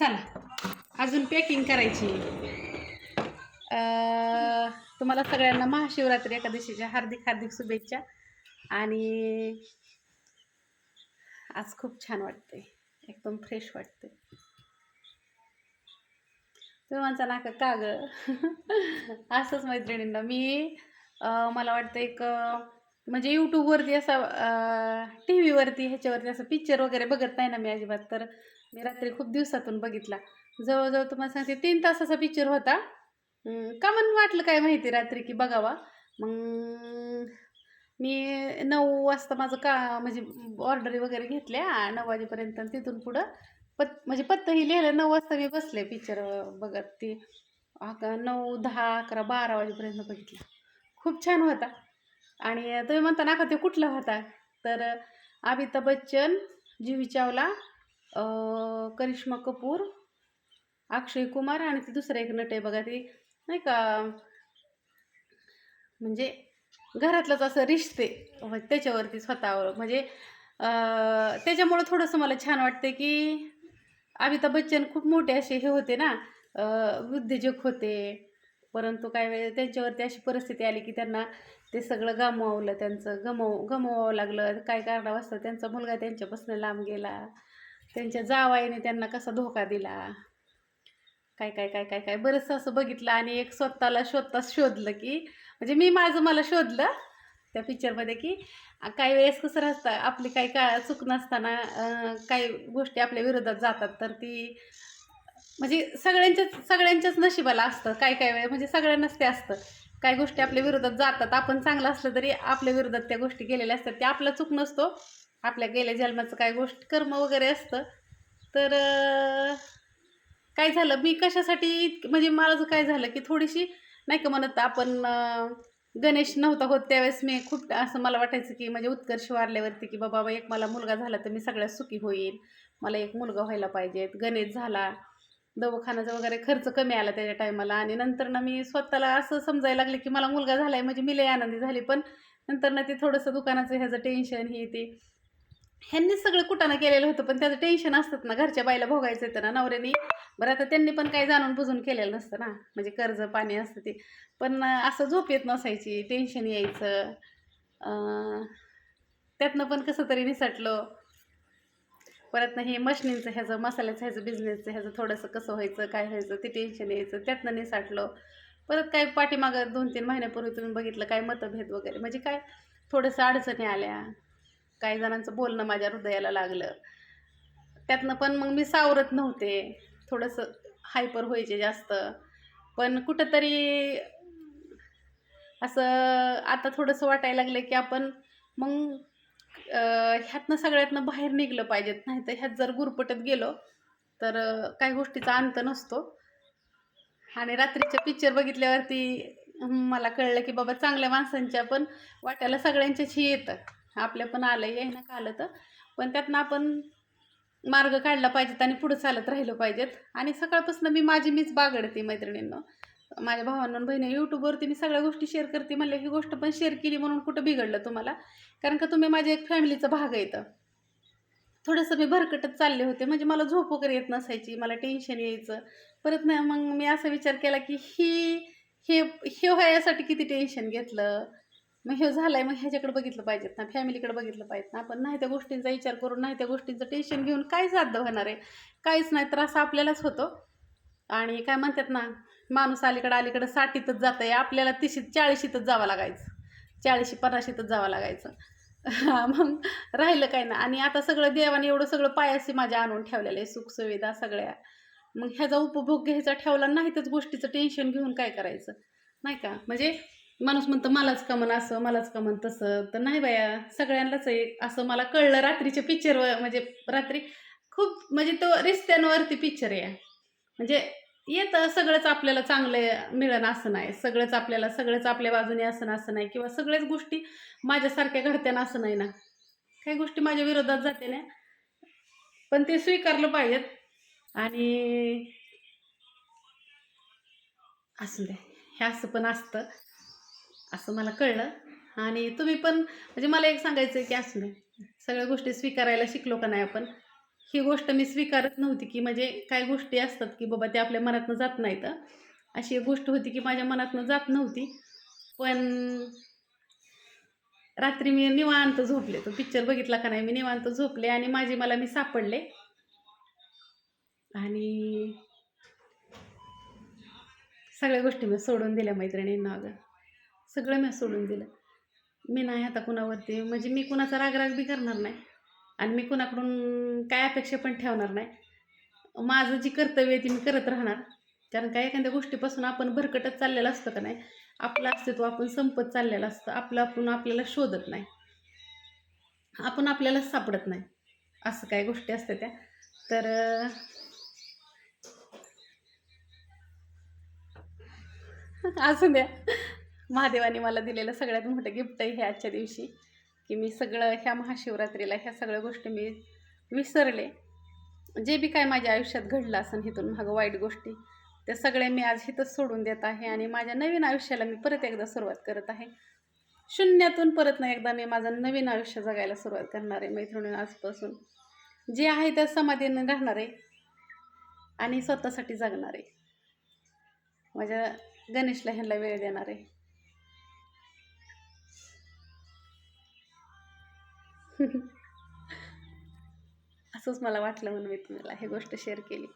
चला अजून पॅकिंग करायची. तुम्हाला सगळ्यांना महाशिवरात्री एकादशीच्या हार्दिक हार्दिक शुभेच्छा आणि आज खूप छान वाटते एकदम फ्रेश वाटते. तुम्ही म्हणता ना का का ग? असंच मैत्रिणींना. मी मला वाटतं एक म्हणजे यूट्यूबवरती असा टी व्हीवरती ह्याच्यावरती असं पिक्चर वगैरे बघत नाही ना मी अजिबात. तर मी रात्री खूप दिवसातून बघितला. जवळजवळ तुम्हाला सांगते तीन तासाचा पिक्चर होता. का म्हणून वाटलं काय माहिती रात्री की बघावा. मग मी नऊ वाजता माझं का म्हणजे ऑर्डरी वगैरे घेतल्या नऊ वाजेपर्यंत आणि तिथून पुढं पत म्हणजे पत्ताही लिहिलं नऊ वाजता मी बसले पिक्चर बघत. ती अक नऊ दहा अकरा बारा वाजेपर्यंत बघितला. खूप छान होता. आणि तुम्ही म्हणता ना का ते कुठला होता तर अमिताभ बच्चन जुही चावला करिश्मा कपूर अक्षय कुमार आणि ती दुसरं एक नट आहे बघा ती. नाही का? म्हणजे घरातलंच असं रिश्ते त्याच्यावरती स्वतःवर म्हणजे त्याच्यामुळं थोडंसं मला छान वाटते की अमिताभ बच्चन खूप मोठे असे हे होते ना उद्योजक होते. परंतु काय वेळ त्यांच्यावरती अशी परिस्थिती आली की त्यांना ते सगळं गमावलं त्यांचं गमव गमवावं लागलं. काय कारणावं त्यांचा मुलगा त्यांच्यापासून लांब गेला. त्यांच्या जावाईने त्यांना कसा धोका दिला? काय काय काय काय काय? बरंचसं असं बघितलं आणि एक स्वतःला स्वतः शोधलं की म्हणजे मी माझं मला शोधलं त्या पिक्चरमध्ये की काही वेळेस कसं असतं आपली काही का चूक नसताना काही गोष्टी आपल्या विरोधात जातात तर ती म्हणजे सगळ्यांच्याच सगळ्यांच्याच नशिबाला असतं काय काय वेळ. म्हणजे सगळ्यांनाच ते असतं. काही गोष्टी आपल्या विरोधात जातात. आपण चांगलं असलं तरी आपल्या विरोधात त्या गोष्टी केलेल्या असतात. ते आपला चूक नसतो. आपल्या गेल्या जन्माचं काय गोष्ट कर्म वगैरे असतं. तर काय झालं? मी कशासाठी म्हणजे मला जर काय झालं की थोडीशी नाही का म्हणत आपण गणेश नव्हता होत त्यावेळेस मी खूप असं मला वाटायचं की म्हणजे उत्कर्ष वारल्यावरती की बाबा एक मला मुलगा झाला तर मी सगळ्यात सुखी होईल मला एक मुलगा व्हायला पाहिजेत. गणेश झाला. दवाखान्याचा वगैरे खर्च कमी आला त्याच्या टायमाला. आणि नंतर ना मी स्वतःला असं समजायला लागले की मला मुलगा झाला आहे म्हणजे मी लई आनंदी झाली. पण नंतर ना ते थोडंसं दुकानाचं ह्याचं टेन्शन हे ते. ह्यांनी सगळं कुटाणं केलेलं होतं पण त्याचं टेन्शन असतात ना घरच्या बाईला भोगायचं येतं ना नवऱ्याने. बरं आता त्यांनी पण काही जाणून बुजून केलेलं नसतं ना म्हणजे कर्ज पाणी असतं ते. पण असं झोप येत नसायची टेन्शन यायचं. त्यातनं पण कसं तरी निसटलं. परत ना हे मशनींचं ह्याचं मसाल्याचं ह्याचं बिझनेसचं ह्याचं थोडंसं कसं व्हायचं काय व्हायचं ते टेन्शन यायचं त्यातनं निसाटलं परत काय पाठीमागं दोन तीन महिन्यापूर्वी तुम्ही बघितलं काय मतभेद वगैरे म्हणजे काय थोडंसं अडचणी आल्या. काही जणांचं बोलणं माझ्या हृदयाला लागलं. त्यातनं पण मग मी सावरत नव्हते. थोडंसं हायपर व्हायचे जास्त. पण कुठंतरी असं आता थोडंसं वाटायला लागलं की आपण मग ह्यातनं सगळ्यातनं बाहेर निघलं पाहिजेत. नाही तर ह्यात जर गुरपटत गेलो तर काही गोष्टीचा अंत नसतो. आणि रात्रीच्या पिक्चर बघितल्यावरती मला कळलं की बाबा चांगल्या माणसांच्या पण वाट्याला सगळ्यांच्याशी येतं. आपल्या पण आलं आहे ना का आलं तर पण त्यातनं आपण मार्ग काढला पाहिजेत आणि पुढं चालत राहिलं पाहिजेत. आणि सकाळपासून मी माझी मीच बागडते मैत्रिणींना. माझ्या भावांना बहिणी यूट्यूबवरती मी सगळ्या गोष्टी शेअर करते म्हणलं ही गोष्ट पण शेअर केली म्हणून कुठं बिघडलं तुम्हाला? कारण का तुम्ही माझ्या एक फॅमिलीचा भाग येतं थोडंसं मी भरकटत चालले होते म्हणजे मला झोप वगैरे येत नसायची मला टेन्शन यायचं. परत नाही मग मी असा विचार केला की ही हे हे व्हायसाठी किती टेन्शन घेतलं? मग हे झालं आहे मग ह्याच्याकडे बघितलं पाहिजेत ना फॅमिलीकडे बघितलं पाहिजेत ना. आपण नाही त्या गोष्टींचा विचार करून नाही त्या गोष्टींचं टेन्शन घेऊन काय साध्य होणार आहे? काहीच नाही त्रास आपल्यालाच होतो. आणि काय म्हणतात ना माणूस अलीकडं अलीकडं साठीतच जातं आहे आपल्याला तिशी चाळीशीतच जावं लागायचं. चाळीशी पन्नाशीतच जावं लागायचं. मग राहिलं काय ना. आणि आता सगळं देवाने एवढं सगळं पायाशी माझ्या आणून ठेवलेलं आहे सुखसुविधा सगळ्या. मग ह्याचा उपभोग घ्यायचा ठेवला नाही त्याच गोष्टीचं टेन्शन घेऊन काय करायचं? नाही का? म्हणजे माणूस म्हणतं मलाच कमन असं मलाच कमन तसं. तर नाही बाया सगळ्यांनाच आहे. असं मला कळलं रात्रीच्या पिक्चर म्हणजे रात्री खूप म्हणजे तो रिश्त्यांवरती पिक्चर आहे. म्हणजे येतं सगळंच आपल्याला चांगलं मिळणं असं नाही. सगळंच आपल्याला सगळंच आपल्या बाजूने असं असं नाही किंवा सगळ्याच गोष्टी माझ्यासारख्या घडत्यानं असं नाही ना. काही गोष्टी माझ्या विरोधात जाते ना. पण ते स्वीकारलं पाहिजेत. आणि असू द्या हे असं पण असतं. असं मला कळलं. आणि तुम्ही पण म्हणजे मला एक सांगायचं आहे की असू द्या सगळ्या गोष्टी स्वीकारायला शिकलो का नाही आपण? ही गोष्ट मी स्वीकारत नव्हती की म्हणजे काही गोष्टी असतात की बाबा ते आपल्या मनातनं जात नाहीत. अशी एक गोष्ट होती की माझ्या मनातनं जात नव्हती. पण रात्री मी निवांत झोपले. तो पिक्चर बघितला का नाही? मी निवांत झोपले आणि माझी मला मी सापडले. आणि सगळ्या गोष्टी मी सोडून दिल्या मैत्रिणींना अगं. सगळं मी सोडून दिलं. मी नाही आता कुणावरती म्हणजे मी कुणाचा रागराग बी करणार नाही. आणि मी कुणाकडून काय अपेक्षा पण ठेवणार नाही. माझं जी कर्तव्य आहे ती मी करत राहणार. कारण काय एखाद्या गोष्टीपासून आपण भरकटत चाललेलं असतं का नाही? आपलं अस्तित्व आपण संपत चाललेलं असतं. आपलं आपण आपल्याला शोधत नाही. आपण आपल्याला सापडत नाही. असं काय गोष्टी असतात त्या. तर असू द्या. महादेवाने मला दिलेलं सगळ्यात मोठं गिफ्ट आहे हे आजच्या दिवशी. की मी सगळं ह्या महाशिवरात्रीला ह्या सगळ्या गोष्टी मी विसरले. जे बी काय माझ्या आयुष्यात घडलं असेल हिथून मागं वाईट गोष्टी त्या सगळ्या मी आज हिथंच सोडून देत आहे आणि माझ्या नवीन आयुष्याला मी परत एकदा सुरुवात करत आहे. शून्यातून परत ना एकदा मी माझं नवीन आयुष्य जगायला सुरुवात करणार आहे मैत्रिणी आजपासून. जे आहे त्या समाधीनं राहणार आहे आणि स्वतःसाठी जगणार आहे. माझ्या गणेशला ह्यांना वेळ देणार आहे. असंच मला वाटलं म्हणून मी तुम्हाला हे गोष्ट शेअर केली.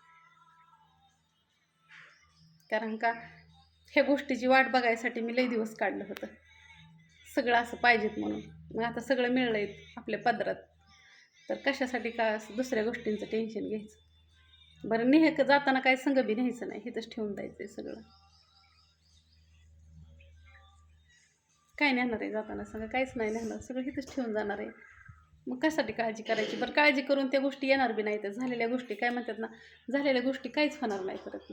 कारण का ह्या गोष्टीची वाट बघायसाठी मी लई दिवस काढलं होतं. सगळं असं पाहिजेत म्हणून. मग आता सगळं मिळलं आहे आपल्या पदरात. तर कशासाठी का असं दुसऱ्या गोष्टींचं टेन्शन घ्यायचं? बरं नेह जाताना काय संग बी न्यायचं नाही. इथंच ठेवून द्यायचं आहे सगळं. काय नेणार आहे जाताना सगळं काहीच नाही नेणार. सगळं इथंच ठेवून जाणार आहे मग कशासाठी काळजी करायची? बरं काळजी करून त्या गोष्टी येणार बी नाही तर झालेल्या गोष्टी काय म्हणतात ना झालेल्या गोष्टी काहीच होणार नाही परत.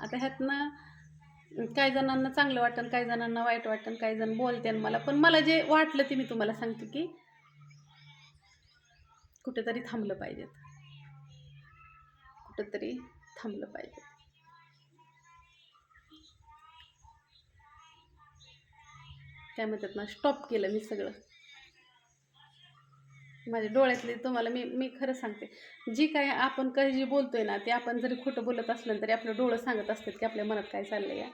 आता ह्यातनं काही जणांना चांगलं वाटतं काही जणांना वाईट वाटतं काही जण बोलते मला. पण मला जे वाटलं ते मी तुम्हाला सांगते की कुठेतरी थांबलं पाहिजेत. कुठेतरी थांबलं पाहिजे काय म्हणतात ना स्टॉप केलं मी सगळं. माझ्या डोळ्यातले तुम्हाला मी मी खरं सांगते. जी काय आपण काही जी बोलतोय ना ते आपण जरी खोटं बोलत असलं तरी आपलं डोळं सांगत असतात की आपल्या मनात काय चाललं या.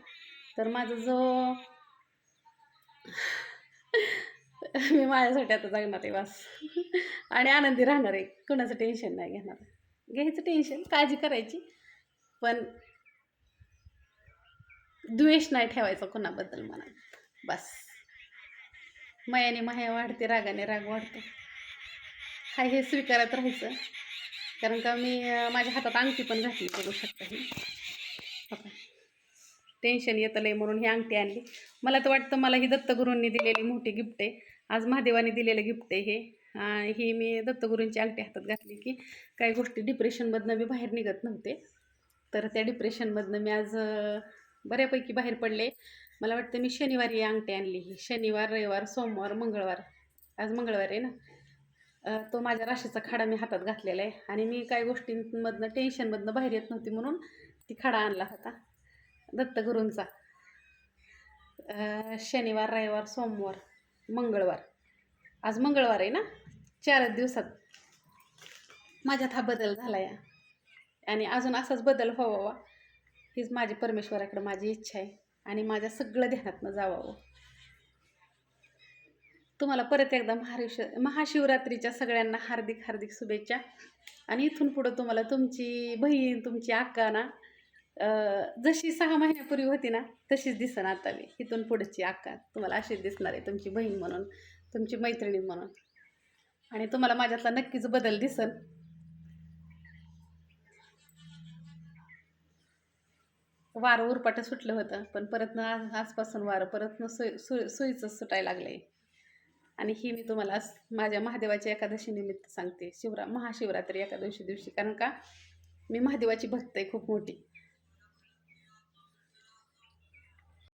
तर माझं जो मी माझ्यासाठी आता जगणार आहे वास आणि आनंदी राहणार आहे. कुणाचं टेन्शन नाही घेणार. घ्यायचं टेन्शन काळजी करायची. पण द्वेष नाही ठेवायचा कुणाबद्दल मनात बस. मायाने माया वाढते रागाने राग वाढतो. हा हे स्वीकारत राहायचं. कारण का मी माझ्या हातात अंगठी पण घातली बघू शकता ही बघा. टेन्शन येतं लय म्हणून ही अंगठी आणली. मला तर वाटतं मला ही दत्तगुरूंनी दिलेली मोठी गिफ्ट आहे. आज महादेवाने दिलेलं गिफ्ट आहे हे. ही मी दत्तगुरूंची अंगठी हातात घातली की काही गोष्टी डिप्रेशनमधनं मी बाहेर निघत नव्हते. तर त्या डिप्रेशनमधनं मी आज बऱ्यापैकी बाहेर पडले. मला वाटतं मी शनिवारी अंगठी आणली ही. शनिवार रविवार सोमवार मंगळवार. आज मंगळवार आहे ना. तो माझ्या राशीचा खाडा मी हातात घातलेला आहे आणि मी काही गोष्टींमधनं टेन्शनमधनं बाहेर येत नव्हती म्हणून ती खाडा आणला होता. दत्तगुरूंचा शनिवार रविवार सोमवार मंगळवार. आज मंगळवार आहे ना. चारच दिवसात माझ्यात हा बदल झाला या आणि अजून असाच बदल व्हावा. हीच माझी परमेश्वराकडे माझी इच्छा आहे. आणि माझ्या सगळं ध्यानातनं जावावं. तुम्हाला परत एकदा महाशिव महाशिवरात्रीच्या सगळ्यांना हार्दिक हार्दिक शुभेच्छा. आणि इथून पुढं तुम्हाला तुमची बहीण तुमची अक्का ना जशी सहा महिन्यापूर्वी होती ना तशीच दिसन आता मी. इथून पुढची अक्का तुम्हाला अशीच दिसणार आहे तुमची बहीण म्हणून तुमची मैत्रिणी म्हणून. आणि तुम्हाला माझ्यातला नक्कीच बदल दिसन. वारं उरपाटं सुटलं होतं पण परत ना आज आजपासून वारं परत न सोय सोय सोयीचं सुटायला लागलं आहे आणि ही मी तुम्हाला माझ्या महादेवाच्या एकादशी निमित्त सांगते. शिवरा महाशिवरात्री एकादशी दिवशी. कारण का? मी महादेवाची भक्त आहे खूप मोठी.